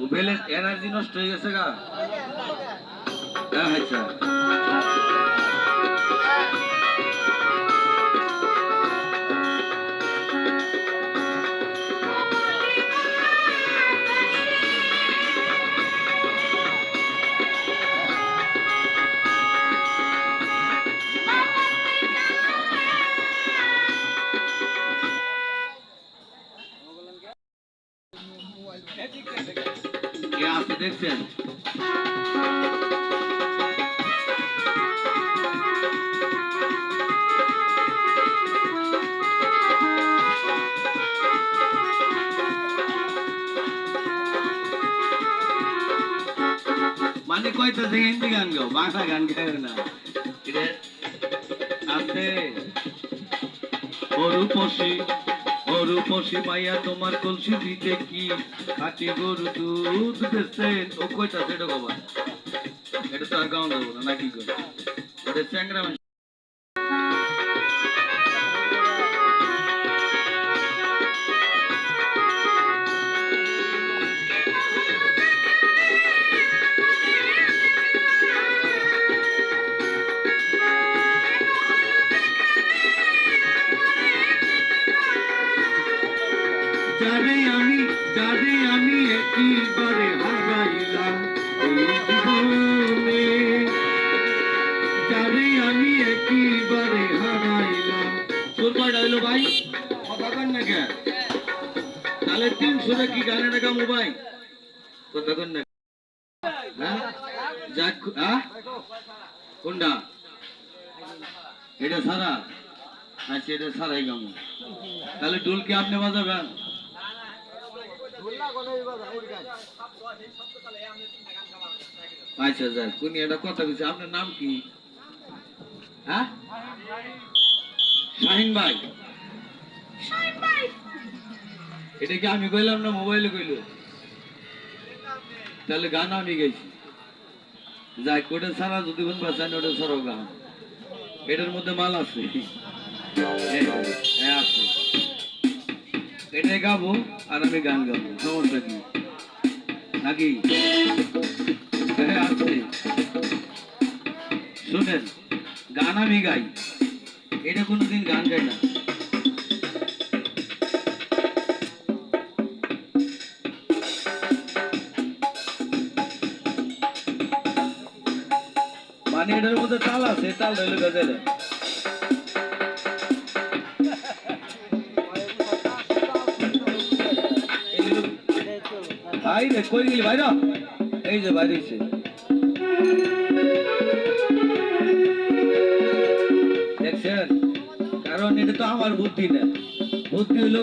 মোবাইলের এনার্জি নষ্ট হয়ে গেছে গা। আচ্ছা কে আছে দেখছেন? মানে কইতেছে হিন্দি গান গাও বাংলা গান গায় না। আছে। অরূপসী পশে পাইয়া তোমার কলসি দিতে কি? খাটি গরু দুধ বেচেন ও কয়টা সেটা কবার এটা তো আর গাও দেবো না নাকি করে চ্যাংরা যারে আমি যারে আমি একবারে হারাইলাম যারে আমি একবারে হারাইলাম। তোর কয়টা হইল ভাই। কথা কন না কে? তাহলে তিনশো কি গানে টাকা মোবাইল কথা কন না হ্যাঁ? যাক হ্যাঁ? কোনটা? এটা সারা? আচ্ছা এটা সারাই গাম। তাহলে ডোল কি আপনি বাজাবেন। আচ্ছা যাক কোন একটা কথা বলছি আপনার নাম কি? হ্যাঁ? শাহিন ভাই। এটা কি আমি কইলাম না মোবাইলে কইল? তাহলে গান আমি গাইছি। যাই ওটা সারা যদি কোন বাঁচান ওটা সারাও গান। এটার মধ্যে মাল আছে। হ্যাঁ, হ্যাঁ, আছে। এটাই গাবো আর আমি গান গাবো। সমস্যা কি? নাকি? আছে। শুনেন, গান আমি গাই। এটা কোনোদিন গান গাই না। মানে এটার মধ্যে তাল আছে, তাল গজালে ভাই রে, কই গেলি ভাই এই যে বাইরে দেখছেন? কারণ এটা তো আমার বুদ্ধি না। বুদ্ধি হলো